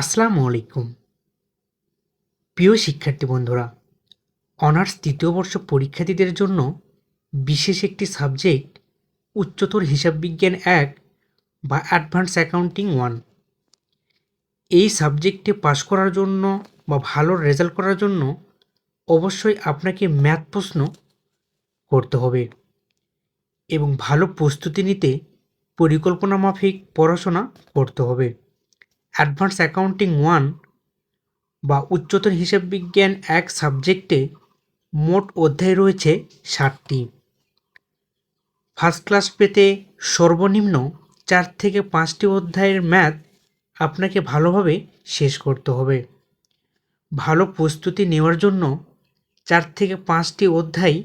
আসসালামু আলাইকুম। প্রিয় শিক্ষার্থী বন্ধুরা, অনার্স তৃতীয় বর্ষ পরীক্ষার্থীদের জন্য বিশেষ একটি সাবজেক্ট উচ্চতর হিসাব বিজ্ঞান এক বা অ্যাডভান্স অ্যাকাউন্টিং ওয়ান। এই সাবজেক্টে পাশ করার জন্য বা ভালো রেজাল্ট করার জন্য অবশ্যই আপনাকে ম্যাথ প্রশ্ন করতে হবে এবং ভালো প্রস্তুতি নিতে পরিকল্পনা মাফিক পড়াশোনা করতে হবে। অ্যাডভান্স অ্যাকাউন্টিং ওয়ান বা উচ্চতর হিসাব বিজ্ঞান এক সাবজেক্টে মোট অধ্যায় রয়েছে ষাটটি। ফার্স্ট ক্লাস পেতে সর্বনিম্ন চার থেকে পাঁচটি অধ্যায়ের ম্যাথ আপনাকে ভালোভাবে শেষ করতে হবে। ভালো প্রস্তুতি নেওয়ার জন্য চার থেকে পাঁচটি অধ্যায়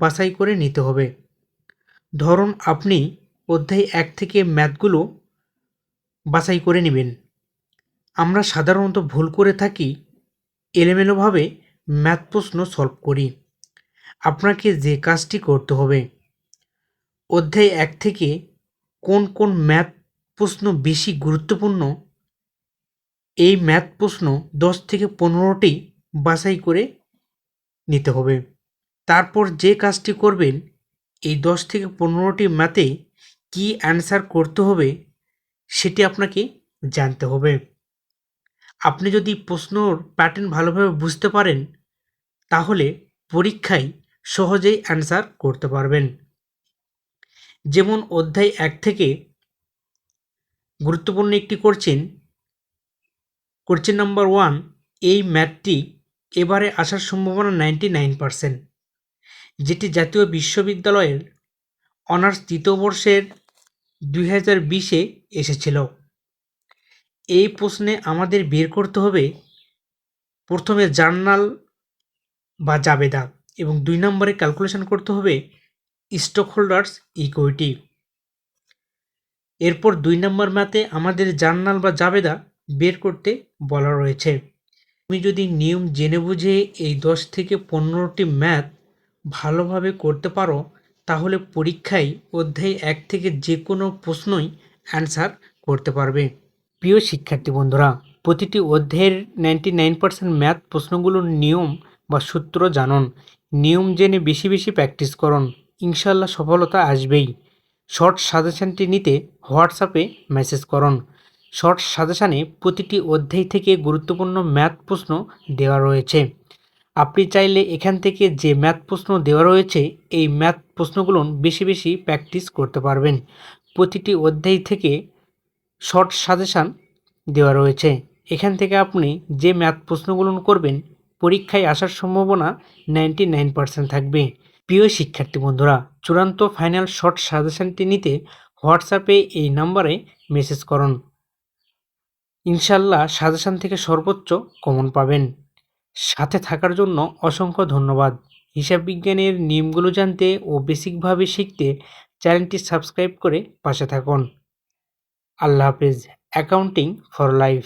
বাছাই করে নিতে হবে। ধরুন আপনি অধ্যায় এক থেকে ম্যাথগুলো বাছাই করে নেবেন। আমরা সাধারণত ভুল করে থাকি, এলোমেলোভাবে ম্যাথ প্রশ্ন সলভ করি। আপনাকে যে কাজটি করতে হবে। অধ্যায় এক থেকে কোন কোন ম্যাথ প্রশ্ন বেশি গুরুত্বপূর্ণ? এই ম্যাথ প্রশ্ন দশ থেকে পনেরোটি বাছাই করে নিতে হবে। তারপর যে কাজটি করবেন, এই দশ থেকে পনেরোটি ম্যাথে কী অ্যান্সার করতে হবে, সেটি আপনাকে জানতে হবে। আপনি যদি প্রশ্নর প্যাটার্ন ভালোভাবে বুঝতে পারেন, তাহলে পরীক্ষায় সহজেই অ্যান্সার করতে পারবেন। যেমন অধ্যায় এক থেকে গুরুত্বপূর্ণ একটি করছেন কোশ্চেন নাম্বার ওয়ান এই ম্যাথটি এবারে আসার সম্ভাবনা নাইনটি নাইন পারসেন্ট যেটি জাতীয় বিশ্ববিদ্যালয়ের অনার্স তৃতীয় বর্ষের দুই হাজার বিশে এসেছিল। এই প্রশ্নে আমাদের বের করতে হবে প্রথমে জার্নাল বা জাবেদা এবং দুই নম্বরে ক্যালকুলেশন করতে হবে স্টক হোল্ডার্স ইকুইটি এরপর দুই নম্বর ম্যাথে আমাদের জার্নাল বা জাবেদা বের করতে বলা রয়েছে। তুমি যদি নিয়ম জেনে বুঝে এই দশ থেকে পনেরোটি ম্যাথ ভালোভাবে করতে পারো, তাহলে পরীক্ষায় অধ্যায় এক থেকে যে কোনো প্রশ্নই অ্যান্সার করতে পারবে। প্রিয় শিক্ষার্থী বন্ধুরা, প্রতিটি অধ্যায়ের নাইনটি নাইন পার্সেন্ট ম্যাথ প্রশ্নগুলোর নিয়ম বা সূত্র জানুন। নিয়ম জেনে বেশি বেশি প্র্যাকটিস করুন। ইনশাল্লাহ সফলতা আসবেই। শর্ট সাজেশানটি নিতে হোয়াটসঅ্যাপে মেসেজ করুন। শর্ট সাজেশানে প্রতিটি অধ্যায় থেকে গুরুত্বপূর্ণ ম্যাথ প্রশ্ন দেওয়া রয়েছে। আপনি চাইলে এখান থেকে যে ম্যাথ প্রশ্ন দেওয়া রয়েছে, এই ম্যাথ প্রশ্নগুলো বেশি বেশি প্র্যাকটিস করতে পারবেন। প্রতিটি অধ্যায় থেকে শর্ট সাজেশান দেওয়া রয়েছে। এখান থেকে আপনি যে ম্যাথ প্রশ্নগুলো করবেন, পরীক্ষায় আসার সম্ভাবনা নাইনটি নাইন পার্সেন্ট থাকবে। প্রিয় শিক্ষার্থী বন্ধুরা, চূড়ান্ত ফাইনাল শর্ট সাজেশানটি নিতে হোয়াটসঅ্যাপে এই নাম্বারে মেসেজ করুন। ইনশাল্লাহ সাজেশান থেকে সর্বোচ্চ কমন পাবেন। সাথে থাকার জন্য অসংখ্য ধন্যবাদ। হিসাব বিজ্ঞানের নিয়মগুলো জানতে ও বেসিকভাবে শিখতে চ্যানেলটি সাবস্ক্রাইব করে পাশে থাকুন। আল্লাহ হাফেজ অ্যাকাউন্টিং ফর লাইফ